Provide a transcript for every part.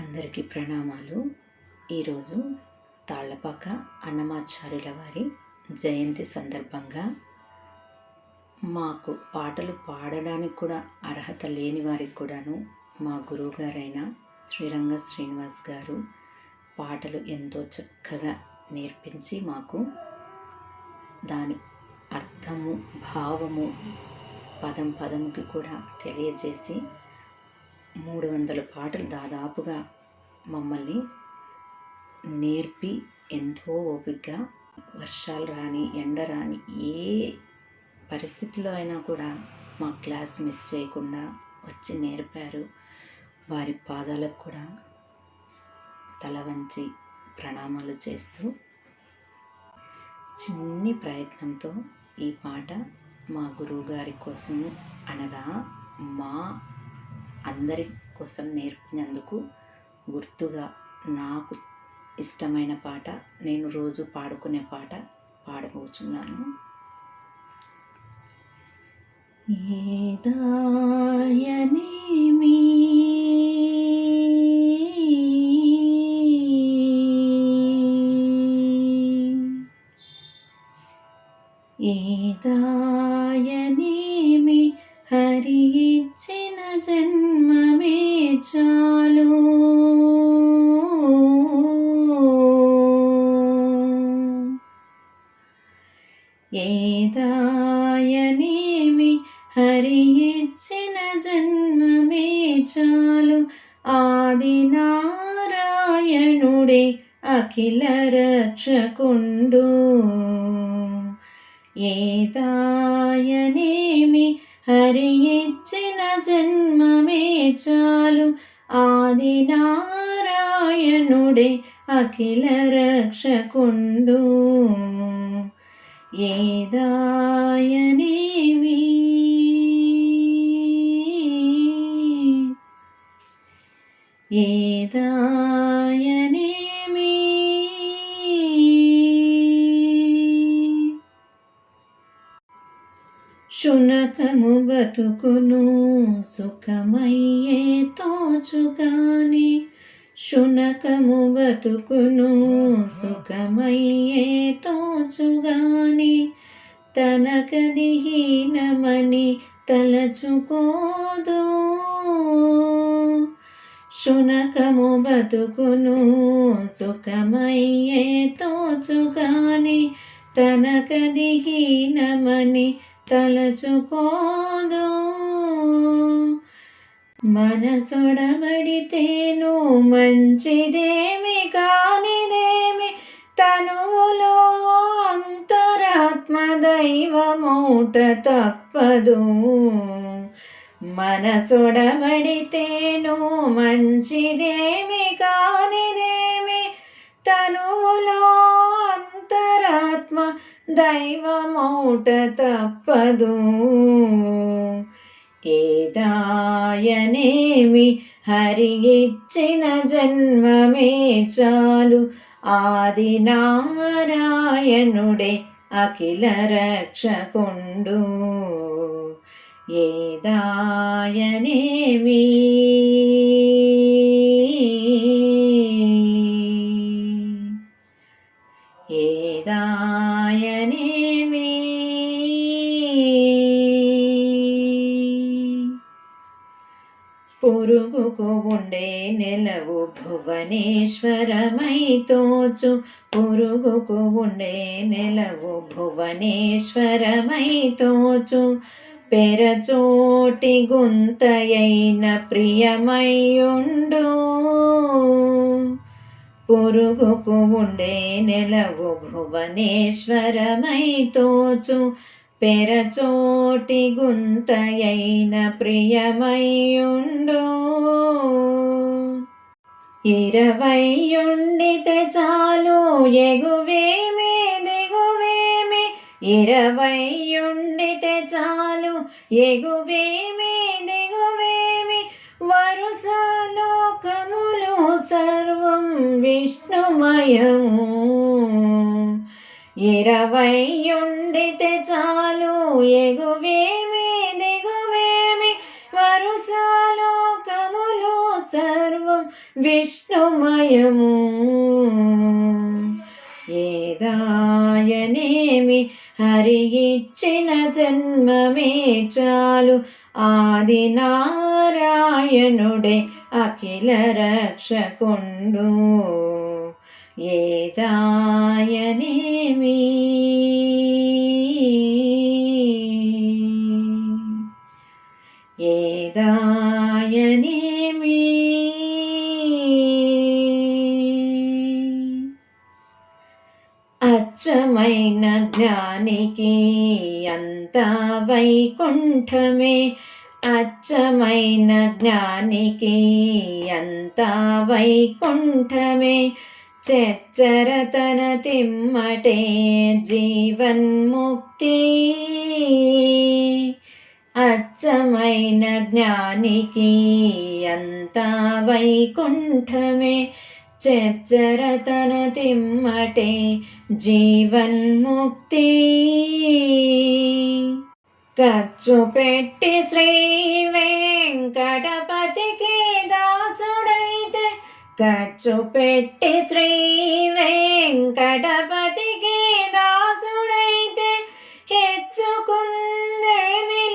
అందరికీ ప్రణామాలు. ఈరోజు తాళ్ళపాక అన్నమాచార్యుల వారి జయంతి సందర్భంగా మాకు పాటలు పాడడానికి కూడా అర్హత లేని వారికి కూడాను మా గురువుగారైన శ్రీరంగ శ్రీనివాస్ గారు పాటలు ఎంతో చక్కగా నేర్పించి మాకు దాని అర్థము భావము పదం పదముకి కూడా తెలియజేసి మూడు వందల పాటలు దాదాపుగా మమ్మల్ని నేర్పి ఎంతో ఓపికగా వర్షాలు రాని ఎండ రాని ఏ పరిస్థితిలో అయినా కూడా మా క్లాస్ మిస్ చేయకుండా వచ్చి నేర్పారు. వారి పాదాలకు కూడా తల వంచి ప్రణామాలు చేస్తూ చిన్ని ప్రయత్నంతో ఈ పాట మా గురువు గారి కోసము అనగా మా అందరి కోసం నేర్పినందుకు గుర్తుగా నాకు ఇష్టమైన పాట నేను రోజు పాడుకునే పాట పాడబోచున్నాను. ఏదాయనేమి ఏదాయనేమి హరి ఇచ్చిన జన్మమే చాలు. ఏదాయనేమి హరి ఇచ్చిన జన్మమే చాలు. ఆది నారాయణుడే అఖిల రక్షకుండు. ఏదాయనేమి హరి ఇచ్చిన జన్మమే చాలు ఆది నారాయణుడే అఖిల రక్షకుండు ఏదాయనేమి ఏదాయనేమి శునకము బతుకును సుఖమయ్యే తోచుగాని శునకము బతుకును సుఖమయ్యే తోచుగాని తనకది హీనమని తలచుకోదు. శునకము బతుకును సుఖమయ్యే తోచుగాని తనకది హీనమని తలచుకోదు మనసొడబడితేను మంచిదేమి కానిదేమి? తనువులో అంతరాత్మ దైవమౌట తప్పదు మనసొడబడితేను మంచిదేమి కానిదేమి? తనువులో అంతరాత్మ దైవమౌట తప్పదు ఏదాయనేమి హరి ఇచ్చిన జన్మమే చాలు. ఆది నారాయణుడే అఖిల రక్షకుండు. ఏదాయనేమి ఉండే నెలవు భువనేశ్వరమై తోచు పురుగుకు ఉండే నెలవు భువనేశ్వరమై తోచు పెరచోటి గుంతయైన ప్రియమయ్యుండు. పురుగుకు ఉండే నెలవు భువనేశ్వరమై తోచు పెరచోటి గుంతయైన ప్రియమయ్యుండు. ఇరవై ఉండితే చాలు ఎగువేమే దిగువేమే. ఇరవై ఉండితే చాలు ఎగువేమే దిగువేమి. వరుస లోకములు సర్వం విష్ణుమయము. ఇరవై ఉండితే చాలు ఎగువేమే విష్ణుమయము. ఏదాయనేమి హరి ఇచ్చిన జన్మమే చాలు. ఆది నారాయణుడే అఖిల రక్షకుండు. ఏదాయ అచ్చమైన జ్ఞానికి అంతా వైకుంఠమే. అచ్చమైన జ్ఞానికి అంతా వైకుంఠమే. చెచ్చరతన తిమ్మటే జీవన్ముక్తి. అచ్చమైన జ్ఞానికి అంతా వైకుంఠమే. చచ్చరతన తిమ్మటే జీవన్ముక్తి ఖర్చు పెట్టి శ్రీ వెంకటపతికి దాసుడైతే ఖర్చు పెట్టి శ్రీ వెంకటపతికి దాసుడైతే హెచ్చుకుందేమి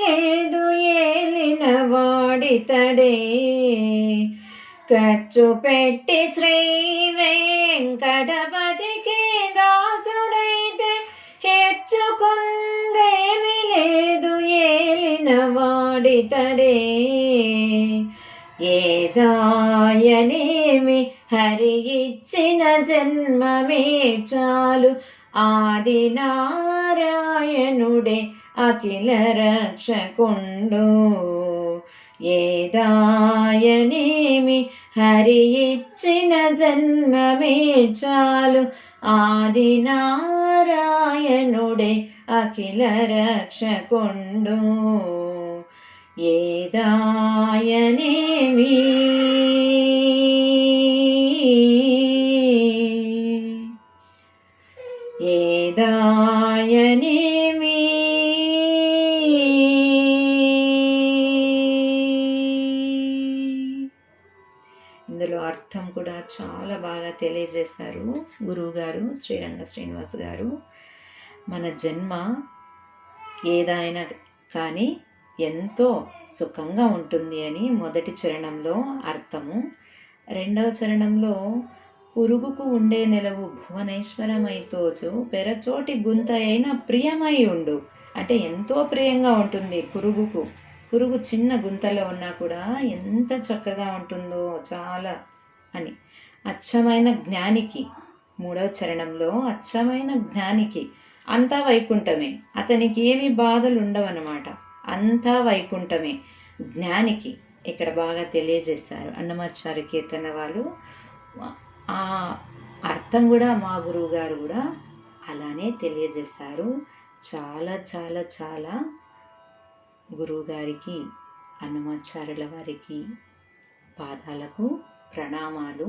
లేదు ఏలిన వాడితడే ఖర్చు పెట్టి శ్రీ వెంకటపతికి దాసుడైతే హెచ్చుకుందేమి లేదు ఏలిన వాడితడే ఏదాయనేమి హరి ఇచ్చిన జన్మమే చాలు ఆది నారాయణుడే అఖిల రక్షకుండు ఏదాయనేమి హరి ఇచ్చిన జన్మమే చాలు. ఆది నారాయణుడే అఖిల రక్షకుండు. ఏదాయనేమి అందులో అర్థం కూడా చాలా బాగా తెలియజేశారు గురువుగారు శ్రీరంగ శ్రీనివాస్ గారు. మన జన్మ ఏదైనా కానీ ఎంతో సుఖంగా ఉంటుంది అని మొదటి చరణంలో అర్థము. రెండవ చరణంలో పురుగుకు ఉండే నెలవు భువనేశ్వరమై తోచు పెరచోటి గుంత అయిన ప్రియమై ఉండు. అంటే ఎంతో ప్రియంగా ఉంటుంది పురుగుకు. పురుగు చిన్న గుంతలో ఉన్నా కూడా ఎంత చక్కగా ఉంటుందో చాలా అని. అచ్చమైన జ్ఞానికి మూడవ చరణంలో అచ్చమైన జ్ఞానికి అంతా వైకుంఠమే. అతనికి ఏమి బాధలు ఉండవన్నమాట. అంతా వైకుంఠమే. జ్ఞానికి ఇక్కడ బాగా తెలియజేశారు అన్నమాచార్య కీర్తన వాళ్ళు. ఆ అర్థం కూడా మా గురువు గారు కూడా అలానే తెలియజేశారు. చాలా చాలా చాలా గురువుగారికి అన్నమాచార్యుల వారికి పాదాలకు ప్రణామాలు.